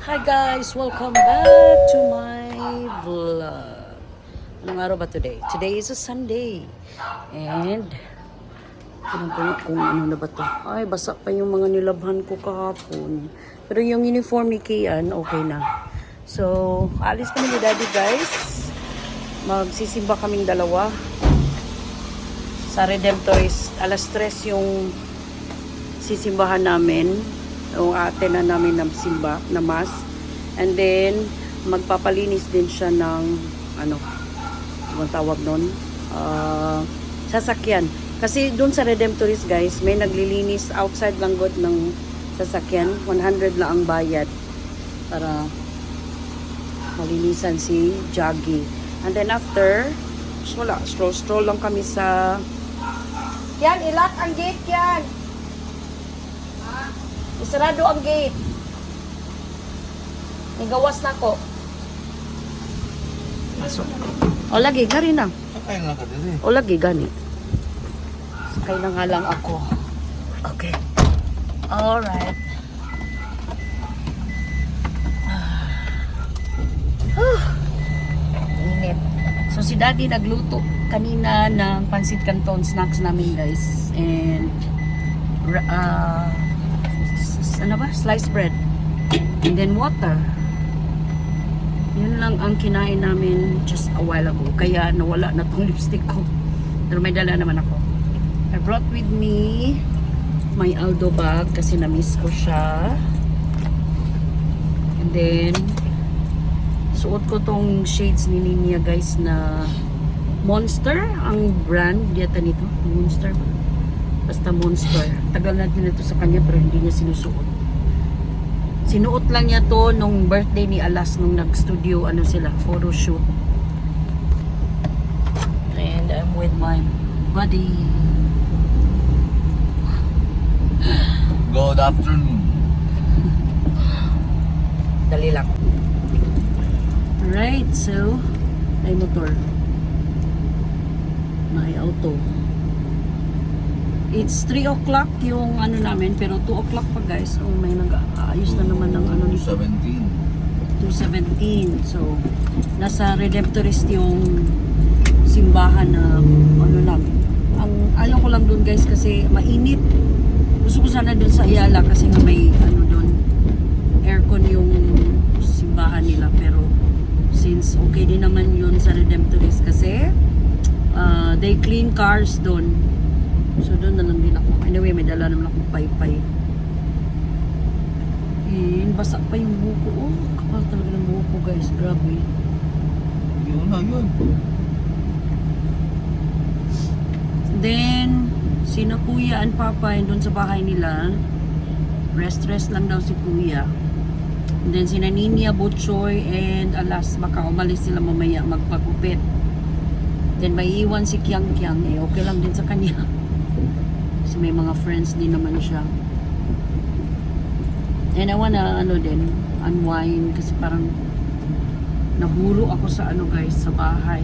Hi guys! Welcome back to my vlog. Anong araw ba today? Today is a Sunday. And, nga kung ano na ba to. Ay, basa pa yung mga nilabhan ko kahapon. Pero yung uniform ni Kian, okay na. So, alis kami ni Daddy guys. Magsisimba kaming dalawa. Sa Redemptorist, alas 3 yung sisimbahan namin yung ate na namin na simba na mas. And then magpapalinis din siya ng ano ang tawag nun? Ah, sasakyan. Kasi doon sa Redemptorist guys may naglilinis outside lang god ng sasakyan. 100 lang ang bayad para malinisan si Jaggy. And then after wala stroll stroll lang kami sa yan ilock ang gate yan Isarado ang gate. Nigawas na ko. Pasok. O lagi, gari na. Sakay na ka diri. O lagi, gani. Sakay na nga lang ako. Okay. Alright. Ah. Init. So si daddy nagluto kanina ng pansit canton snacks namin guys. And ra- ah, s- ano ba? Sliced bread. And then water. Yun lang ang kinain namin just a while ago. Kaya nawala na tong lipstick ko. Pero may dala naman ako. I brought with me my Aldo bag kasi na-miss ko siya. And then, suot ko tong shades ni Ninia guys na Monster ang brand yata nito. Monster ba? Basta Monster. Tagal na din ito sa kanya pero hindi niya sinusuot. Sinuot lang niya to nung birthday ni Alas nung nag-studio ano sila, photo shoot. And I'm with my buddy. Good afternoon. Dali lang. Alright, so may motor. May auto. It's 3 o'clock yung ano namin, pero 2 o'clock pa guys. Oh, may nag-aayos na naman ng ano nito. 17. 217. So, nasa Redemptorist yung simbahan na ano lang. Ang ayaw ko lang doon guys kasi mainit. Gusto ko sana doon sa Ayala kasi nga may ano doon aircon yung simbahan nila pero since okay din naman yun sa Redemptorist kasi uh, they clean cars doon. So doon na lang din ako. Anyway, may dala naman akong paypay. And basa pa yung buko. Oh, kapal talaga ng buko guys. Grabe. Yun na yun. Then, sina kuya and papa yun doon sa bahay nila. Rest-rest lang daw si kuya. And then, sina Ninia, Butchoy, and alas, baka umalis sila mamaya magpagupit. Then, may iwan si Kiang Kiang. Eh, okay lang din sa kanya. Kasi may mga friends din naman siya. And I wanna, ano din, unwind. Kasi parang, nahuro ako sa ano guys, sa bahay.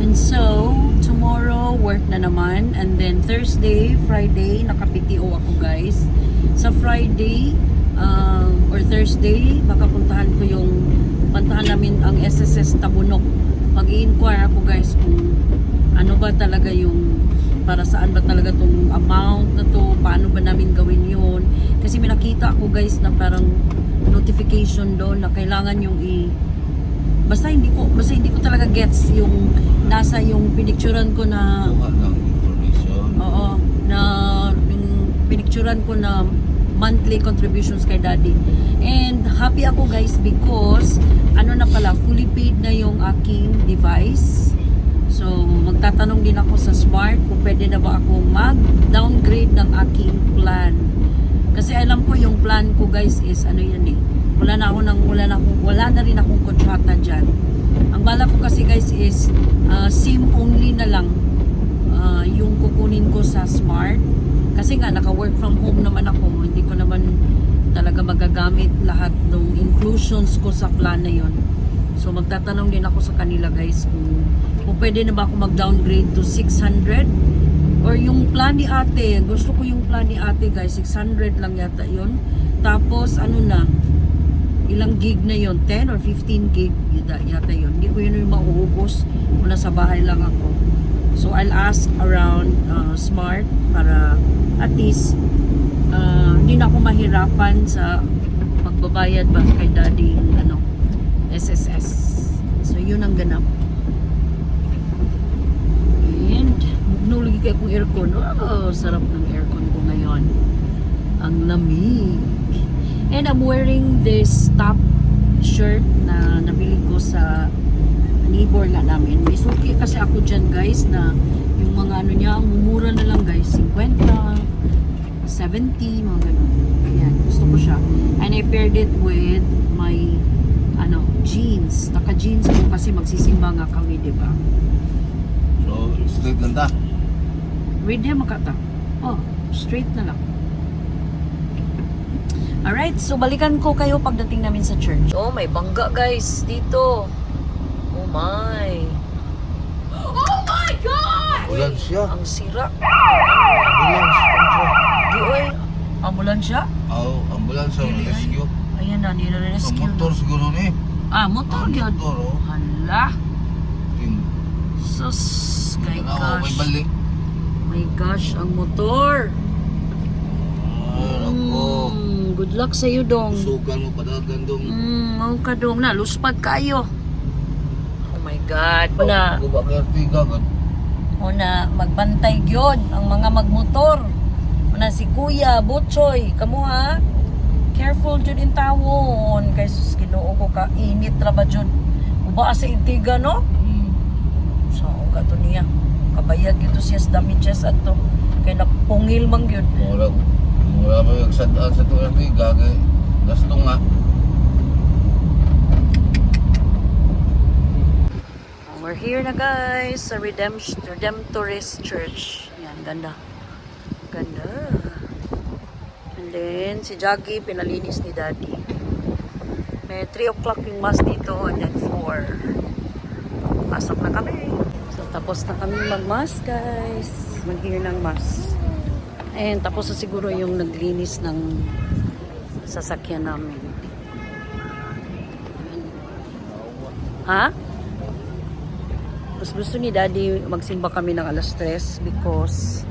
And so, tomorrow, work na naman. And then, Thursday, Friday, naka-PTO ako, guys. Sa Friday, um, or Thursday, baka puntahan ko yung, puntahan namin ang SSS Tabunok. Mag-i-inquire ako, guys, kung ano ba talaga yung, para saan ba talaga tong amount na to, paano ba namin gawin yun. Kasi may nakita ako, guys, na parang notification doon na kailangan yung i- basta hindi ko basta hindi ko talaga gets yung nasa yung pinicturan ko na pinicturan ko na monthly contributions kay daddy and happy ako guys because ano na pala fully paid na yung aking device so magtatanong din ako sa smart kung pwede na ba ako mag downgrade ng aking plan kasi alam ko yung plan ko guys is ano yan eh wala na ako nang wala na akong, wala na rin akong kontrata diyan. Ang bala ko kasi guys is uh, SIM only na lang uh, yung kukunin ko sa Smart. Kasi nga naka-work from home naman ako, hindi ko naman talaga magagamit lahat ng inclusions ko sa plan na yon. So magtatanong din ako sa kanila guys kung, kung pwede na ba ako mag-downgrade to 600 Or yung plan ni ate, gusto ko yung plan ni ate guys, 600 lang yata yon Tapos ano na, ilang gig na yon 10 or 15 gig yata, yon Hindi ko yun yung mauubos. Kung nasa bahay lang ako. So I'll ask around uh, Smart para at least uh, hindi na ako mahirapan sa pagbabayad ba kay daddy ano, SSS. So yun ang ganap. And nulig kayo kong aircon. Oh, sarap ng aircon ko ngayon. Ang lamig. And I'm wearing this top shirt na nabili ko sa neighbor na namin. May suki kasi ako dyan guys na yung mga ano niya, mumura na lang guys. 50, 70, mga ganun. Ayan, gusto ko siya. And I paired it with my ano, jeans. Naka-jeans ko kasi magsisimba nga kami, di ba? So, straight lang ta. Ready makata. Oh, straight na lang. Alright, so balikan ko kayo pagdating namin sa church. Oh, may bangga guys dito. Oh my. Oh my God! Ulan siya. Ang sira. Ambulance. Ambulance. Di oy. Ambulansya? Oh, ambulance ang Dili, ay. rescue. Ayan na, Sa nire-rescue. motor siguro ni. Ah, motor Ang yun. motor, oh. Hala. Ting. Sus. My Tanawa, may gosh. balik. My gosh, ang motor. Ah. Mm, good luck sa iyo, Dong. Susukan mo padagan dong. Mm, mau ka dong na, luspad kayo. My God. Una, una, magbantay gyud ang mga magmotor. Una si Kuya, Butchoy, kamo ha? Careful jud in tawon. Kay sus Ginoo ko ka init ra ba jud. Uba sa intiga no? Hmm. So, uga to niya. Kabayad gito siya sa damages ato. Kay napungil man gyud. Mura, mura ba yung sadaan sa tuwang tiga kay gasto nga. We're here na guys sa Redemption Redemptorist Church. Yan, ganda. Ganda. And then, si Jackie, pinalinis ni Daddy. May 3 o'clock yung mass dito and then 4. Pasok na kami. So, tapos na kami mag-mass guys. Mag-hear ng mass. And tapos na siguro yung naglinis ng sasakyan namin. Ha? Mas gusto ni Daddy magsimba kami ng alas 3 because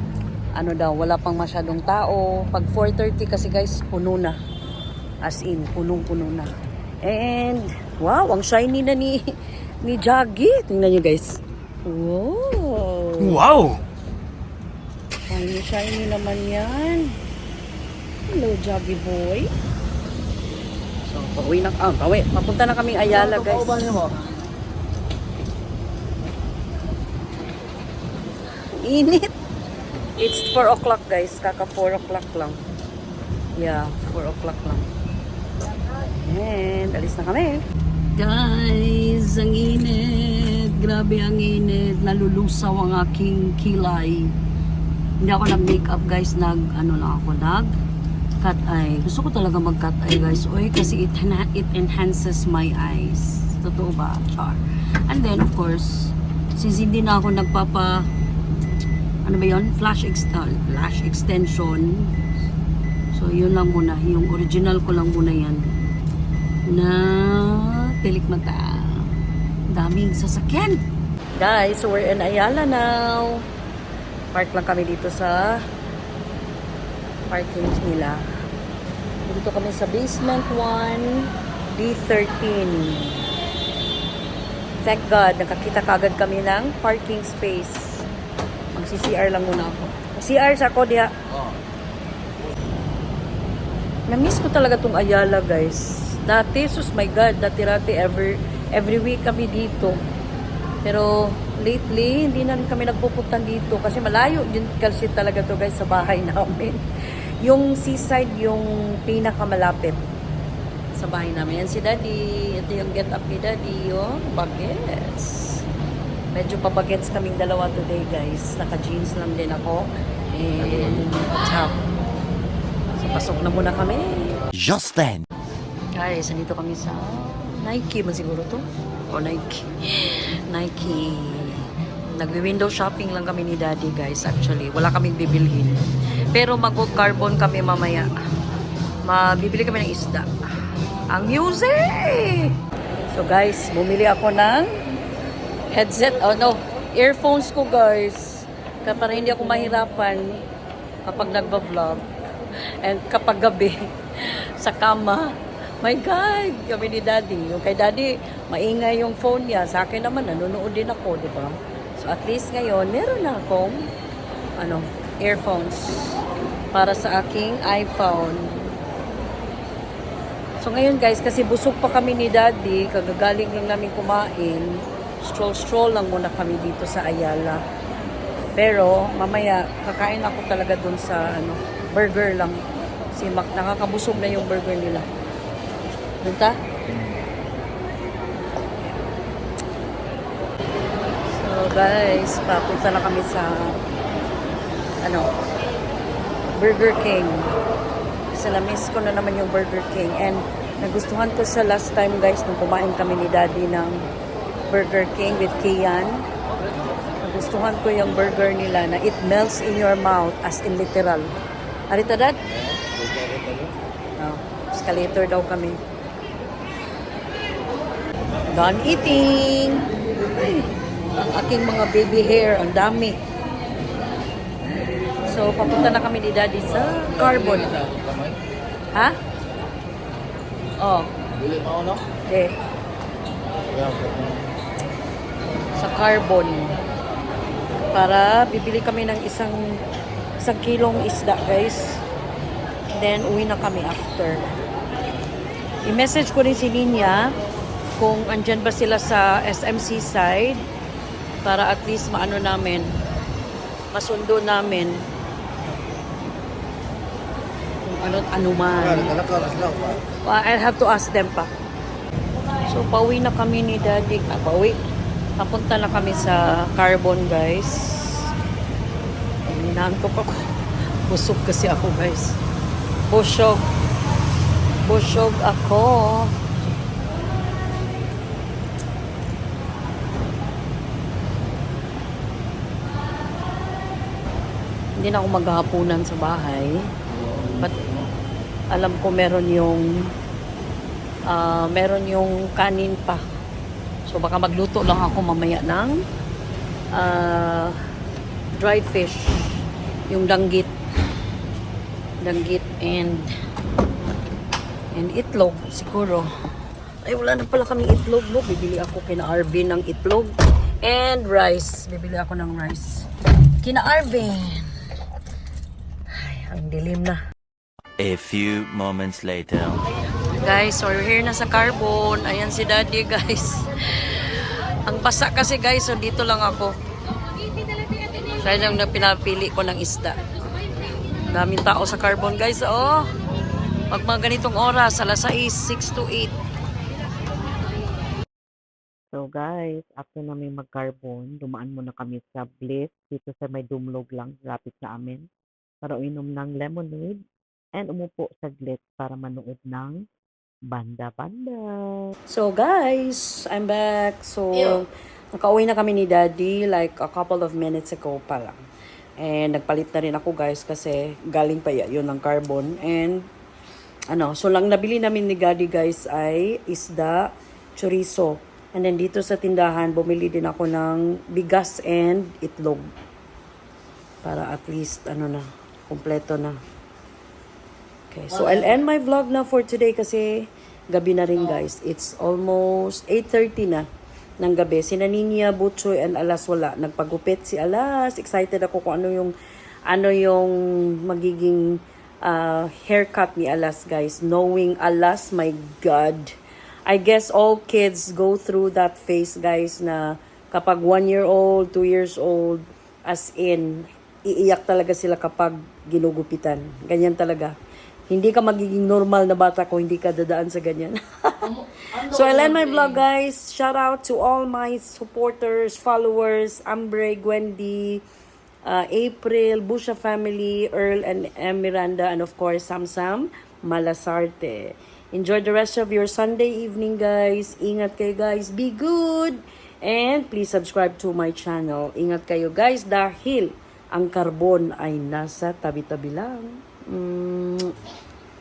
ano daw, wala pang masyadong tao. Pag 4.30 kasi guys, puno na. As in, punong-puno na. And, wow, ang shiny na ni ni Jaggy. Tingnan nyo guys. Wow. Wow! Shiny, shiny naman yan. Hello, Jaggy boy. So, pauwi na, ah, pauwi. Papunta na kaming Ayala guys. Init. It's 4 o'clock guys. Kaka 4 o'clock lang. Yeah, 4 o'clock lang. And, alis na kami. Guys, ang init. Grabe ang init. Nalulusaw ang aking kilay. Hindi ako nag-makeup guys. Nag, ano lang ako, nag cut eye. Gusto ko talaga mag-cut eye guys. Oy, kasi it, it enhances my eyes. Totoo ba? Char. And then, of course, since hindi na ako nagpapa ano ba yon flash ex uh, flash extension. So yun lang muna. Yung original ko lang muna yan. Na pilik mata daming sasakyan. Guys so we're in Ayala now. Park lang kami dito sa parking nila. Dito kami sa basement 1 D13 thank God nakakita kagad kami ng parking space Magsi-CR lang muna ako. CR sa ako diha. Oh. Na-miss ko talaga tong Ayala, guys. Dati, sus my God, dati-rati every, every week kami dito. Pero lately, hindi na rin kami nagpupunta dito kasi malayo din kasi talaga to guys sa bahay namin. Yung seaside, yung pinakamalapit sa bahay namin. Yan si Daddy. Ito yung get up ni Daddy. Oh, bagets. Medyo pabagets kaming dalawa today guys. Naka-jeans lang din ako. And top. So, pasok na muna kami. Just then. Guys, nandito kami sa Nike ba siguro to? O Nike. Nike. Nagwi-window shopping lang kami ni Daddy guys actually. Wala kaming bibilhin. Pero mag-carbon kami mamaya. Mabibili kami ng isda. Ang music! So guys, bumili ako ng headset, oh no, earphones ko guys. Para hindi ako mahirapan kapag nagba-vlog. And kapag gabi, sa kama, my God, kami ni Daddy. Yung kay Daddy, maingay yung phone niya. Sa akin naman, nanonood din ako, di ba? So at least ngayon, meron na akong ano, earphones para sa aking iPhone. So ngayon guys, kasi busog pa kami ni Daddy, kagagaling lang namin kumain, stroll-stroll lang muna kami dito sa Ayala. Pero mamaya, kakain ako talaga dun sa ano, burger lang. Si Mac, nakakabusog na yung burger nila. Ta? So guys, papunta na kami sa ano, Burger King. Kasi ko na naman yung Burger King. And nagustuhan ko siya last time guys nung kumain kami ni Daddy ng Burger King with Kian. Nagustuhan ko yung burger nila na it melts in your mouth as in literal. Arita dad? Oh, escalator daw kami. Done eating! Ay, ang aking mga baby hair, ang dami. So, papunta na kami ni Daddy sa Carbon. Ha? Oh, Bili mo ano? okay. Sa Carbon. Para bibili kami ng isang isang kilong isda, guys. Then, uwi na kami after. I-message ko rin si Linya kung andyan ba sila sa SMC side para at least maano namin masundo namin kung ano, ano man. Kalakalas lang pa. Well, I'll have to ask them pa. So, pauwi na kami ni Daddy. Ah, pauwi. Papunta na kami sa Carbon, guys. Hinantok ako. Busog kasi ako, guys. Busog. Busog ako. Hindi na ako maghahapunan sa bahay. But alam ko meron yung ah, meron yung kanin pa. So baka magluto lang ako mamaya ng ah, dried fish. Yung danggit. Danggit and and itlog siguro. Ay wala na pala kaming itlog no. Bibili ako kina Arvin ng itlog and rice. Bibili ako ng rice. Kina Arvin. Ay, ang dilim na. A few moments later. Guys, so we're here na sa Carbon. Ayan si Daddy, guys. Ang basa kasi, guys, so dito lang ako. Kaya lang na pinapili ko ng isda. Daming tao sa Carbon, guys. Oh, pag mga ganitong oras, alas 6, 6 to 8. So guys, after namin mag-carbon, dumaan muna kami sa Bliss dito sa may dumlog lang, lapit sa amin, para uminom ng lemonade and umupo saglit para manood ng banda-banda. So guys, I'm back. So, nakauwi na kami ni Daddy like a couple of minutes ago pa lang. And nagpalit na rin ako guys kasi galing pa ya- yun ng carbon. And ano, so lang nabili namin ni Daddy guys ay isda, chorizo. And then dito sa tindahan, bumili din ako ng bigas and itlog. Para at least, ano na, kompleto na. Okay, so I'll end my vlog na for today kasi gabi na rin guys. It's almost 8.30 na ng gabi. Si Naninia, Butchoy, and Alas wala. Nagpagupit si Alas. Excited ako kung ano yung ano yung magiging uh, haircut ni Alas guys. Knowing Alas, my God. I guess all kids go through that phase guys na kapag one year old, two years old, as in, iiyak talaga sila kapag ginugupitan. Ganyan talaga. Hindi ka magiging normal na bata kung hindi ka dadaan sa ganyan. so, I'll end my vlog, guys. Shout out to all my supporters, followers, Ambre, Gwendy, uh, April, Busha family, Earl and Em Miranda, and of course, Samsam Malasarte. Enjoy the rest of your Sunday evening, guys. Ingat kayo, guys. Be good. And please subscribe to my channel. Ingat kayo guys dahil ang carbon ay nasa tabi-tabi lang. Mm.